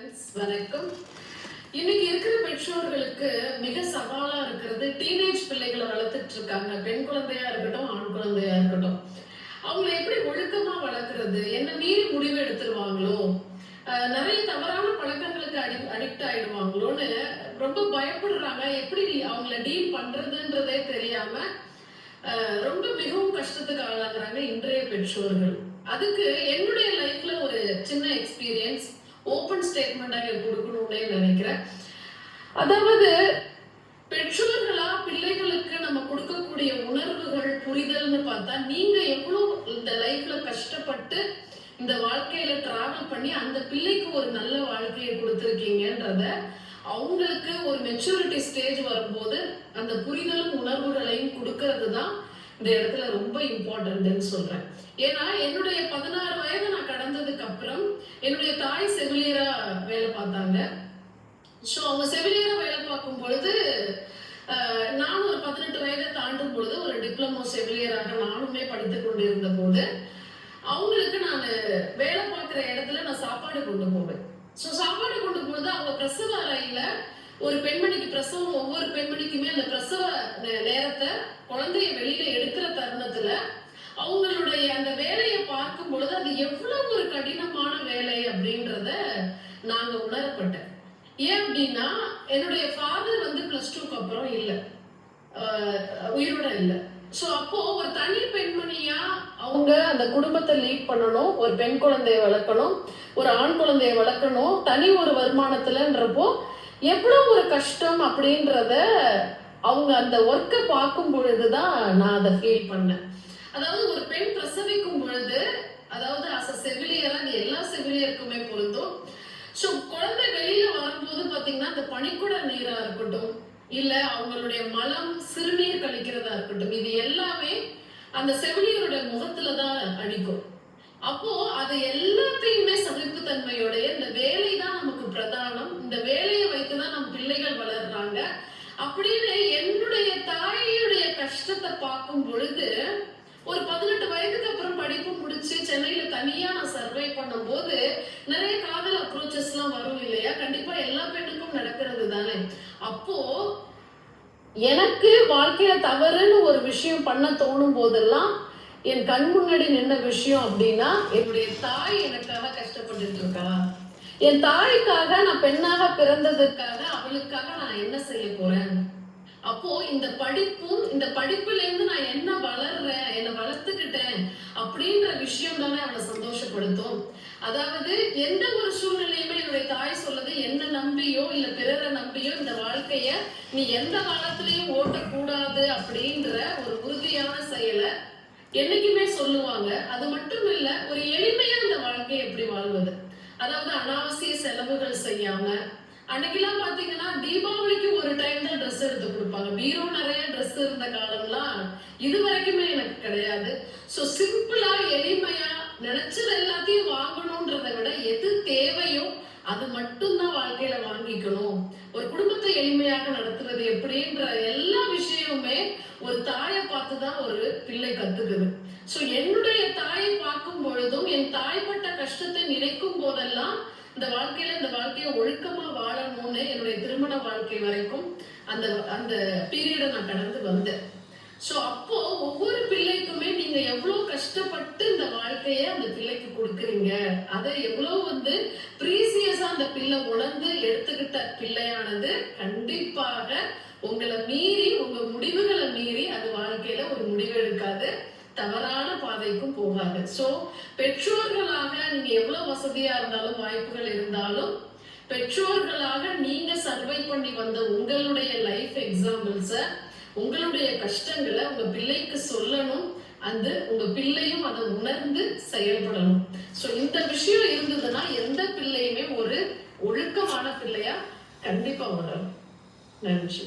Friends வணக்கம். இன்னைக்கு இருக்கிற பெற்றோர்களுக்கு மிக சவாலா இருக்கிறது டீனேஜ் பிள்ளைகளை வளர்த்துட்டு இருக்காங்க. பெண் குழந்தையா இருக்கட்டும் ஆண் குழந்தையா இருக்கட்டும். அவங்களை எப்படி ஒழுக்கமா வளர்க்கறது என்ன மீறி முடிவு எடுத்துருவாங்களோ அஹ் நிறைய தவறான பழக்கங்களுக்கு அடி அடிக்ட் ஆயிடுவாங்களோன்னு ரொம்ப பயப்படுறாங்க. எப்படி அவங்கள டீல் பண்றதுன்றதே தெரியாம ரொம்ப மிகவும் கஷ்டத்துக்கு ஆளாகிறாங்க இன்றைய பெற்றோர்கள். அதுக்கு என்னுடைய லைஃப்ல ஒரு சின்ன எக்ஸ்பீரியன்ஸ் ஓப்பன் ஸ்டேட்மெண்டாக கொடுக்கணும்னே நினைக்கிறேன். அதாவது பெற்றோர்களா பிள்ளைகளுக்கு நம்ம கொடுக்கக்கூடிய உணர்வுகள் புரிதல்னு பார்த்தா நீங்க எவ்வளவு இந்த லைஃப்ல கஷ்டப்பட்டு இந்த வாழ்க்கையில டிராவல் பண்ணி அந்த பிள்ளைக்கு ஒரு நல்ல வாழ்க்கையை கொடுத்துருக்கீங்கன்றத அவங்களுக்கு ஒரு மெச்சூரிட்டி ஸ்டேஜ் வரும்போது அந்த புரிதலும் உணர்வுகளையும் கொடுக்கறது தான் இந்த இடத்துல ரொம்ப இம்பார்ட்டன்ட்னு சொல்றேன். ஏன்னா என்னுடைய பதினாறு வயது நான் என்னுடைய தாய் செவிலியரா வேலை பார்த்தாங்க. ஸோ அவங்க செவிலியரா வேலை பார்க்கும் பொழுது நானும் ஒரு பதினெட்டு வயதை தாண்டும் பொழுது ஒரு டிப்ளமோ செவிலியராக நானுமே படித்து கொண்டிருந்த போது அவங்களுக்கு நான் வேலை பார்க்குற இடத்துல நான் சாப்பாடு கொண்டு போவேன். ஸோ சாப்பாடு கொண்டு போது அவங்க பிரசவ அறையில ஒரு பெண்மணிக்கு பிரசவம் ஒவ்வொரு பெண்மணிக்குமே அந்த பிரசவ நே- நேரத்தை குழந்தைய வெளியில எடுக்கிற தருணத்தை அவங்களுடைய அந்த வேலையை பார்க்கும் பொழுது அது எவ்வளவு ஒரு கடினமான வேலை அப்படின்றத நாங்க உணரப்பட்டேன் ஏன் அப்படின்னா என்னுடைய ஃபாதர் வந்து பிளஸ் டூக்கு அப்புறம் இல்லை. உயிரோட இல்லை. ஸோ அப்போ ஒரு தனி பெண்மணியா அவங்க அந்த குடும்பத்தை லீட் பண்ணணும் ஒரு பெண் குழந்தைய வளர்க்கணும் ஒரு ஆண் குழந்தைய வளர்க்கணும் தனி ஒரு வருமானத்துலன்றப்போ எவ்வளோ ஒரு கஷ்டம் அப்படின்றத அவங்க அந்த ஒர்க்கை பார்க்கும் பொழுதுதான் நான் அதை ஃபீல் பண்ணேன். அதாவது ஒரு பெண் பிரசவிக்கும் பொழுது அதாவது அச செவிலியரா நீ எல்லா செவிலியர் பொருந்தும் ஸோ குழந்தை வெளியில வரும்போது பாத்தீங்கன்னா அந்த பனிக்குட நீரா இருக்கட்டும் இல்ல அவங்களுடைய மலம் சிறுநீர் கழிக்கிறதா இருக்கட்டும் இது எல்லாமே அந்த செவிலியருடைய முகத்துல தான் அடிக்கும். அப்போ அது எல்லாத்தையுமே சகிப்புத்தன்மையோடைய இந்த வேலை தான் நமக்கு பிரதானம். இந்த வேலையை வைத்துதான் நம் பிள்ளைகள் வளர்றாங்க. அப்படின்னு என்னுடைய தாயுடைய கஷ்டத்தை பார்க்கும் பொழுது ஒரு பதினெட்டு வயதுக்கு அப்புறம் படிப்பு முடிச்சு சென்னையில தனியா நான் சர்வை பண்ணும்போது நிறைய காதல் அப்ரோச்சஸ் எல்லாம் வரும் இல்லையா? கண்டிப்பா எல்லா பெண்ணுக்கும் நடக்கிறது தானே. அப்போ எனக்கு வாழ்க்கையில தவறுன்னு ஒரு விஷயம் பண்ண தோணும் போதெல்லாம் என் கண் முன்னாடி நின்ன விஷயம் அப்படின்னா என்னுடைய தாய் எனக்காக கஷ்டப்பட்டுட்டு இருக்கா? என் தாய்க்காக நான் பெண்ணாக பிறந்ததுக்காக அவளுக்காக நான் என்ன செய்ய போறேன்? அப்போ இந்த படிப்பும் இந்த படிப்புல இருந்து நான் என்ன வளர்றேன் என்ன வளர்த்துக்கிட்டேன் அப்படின்ற விஷயம் தானே அவளை சந்தோஷப்படுத்தும். அதாவது எந்த ஒரு சூழ்நிலையுமே என்னுடைய தாய் சொல்லுது என்ன நம்பியோ இல்ல பிறரை நம்பியோ இந்த வாழ்க்கைய நீ எந்த காலத்திலயும் ஓட்டக்கூடாது அப்படின்ற ஒரு உறுதியான செயலை என்னைக்குமே சொல்லுவாங்க. அது மட்டும் இல்ல ஒரு எளிமையா இந்த வாழ்க்கையை எப்படி வாழ்வது? அதாவது அனாவசிய செலவுகள் செய்யாம அன்னைக்கெல்லாம் பாத்தீங்கன்னா தீபாவளிக்கு ஒரு டைம் தான் ட்ரெஸ் எடுத்து கொடுப்பாங்க. பீரோ நிறைய ட்ரெஸ் இருந்த காலம்லாம் இது வரைக்குமே எனக்கு கிடையாது. ஸோ சிம்பிளா எளிமையா நினைச்சது எல்லாத்தையும் வாங்கணும்ன்றதை விட எது தேவையோ அது மட்டும்தான் வாழ்க்கையில வாங்கிக்கணும் ஒரு குடும்பத்தை எளிமையாக கத்துக்கிறது எப்படின்ற எல்லா விஷயமுமே ஒரு தாயை பார்த்து தான் ஒரு பிள்ளை கத்துக்குது. ஸோ என்னுடைய தாயை பார்க்கும் பொழுதும் என் தாய்ப்பட்ட கஷ்டத்தை நினைக்கும் போதெல்லாம் இந்த வாழ்க்கையில இந்த வாழ்க்கையை ஒழுக்கமா வாழணும்னு என்னுடைய திருமண வாழ்க்கை வரைக்கும் அந்த அந்த பீரியடை நான் கடந்து வந்தேன். ஸோ அப்போ ஒவ்வொரு எவ்வளவு கஷ்டப்பட்டு இந்த வாழ்க்கைய அந்த பிள்ளைக்கு கொடுக்குறீங்க? அதை எவ்வளவு வந்து ப்ரீசியஸா அந்த பிள்ளை உணர்ந்து எடுத்துக்கிட்ட பிள்ளையானது கண்டிப்பாக உங்களை மீறி உங்க முடிவுகளை மீறி அது வாழ்க்கையில ஒரு முடிவு எடுக்காது. தவறான பாதைக்கும் போகாது. சோ பெற்றோர்களாக நீங்க எவ்வளவு வசதியா இருந்தாலும் வாய்ப்புகள் இருந்தாலும் பெற்றோர்களாக நீங்க சர்வை பண்ணி வந்த உங்களுடைய லைஃப் எக்ஸாம்பிள்ஸ உங்களுடைய கஷ்டங்களை உங்க பிள்ளைக்கு சொல்லணும். அந்த உங்க பிள்ளையும் அதை உணர்ந்து செயல்படணும். சோ இந்த விஷயம் இருந்ததுன்னா எந்த பிள்ளையுமே ஒரு ஒழுக்கமான பிள்ளையா கண்டிப்பா உணரும் நன்றி.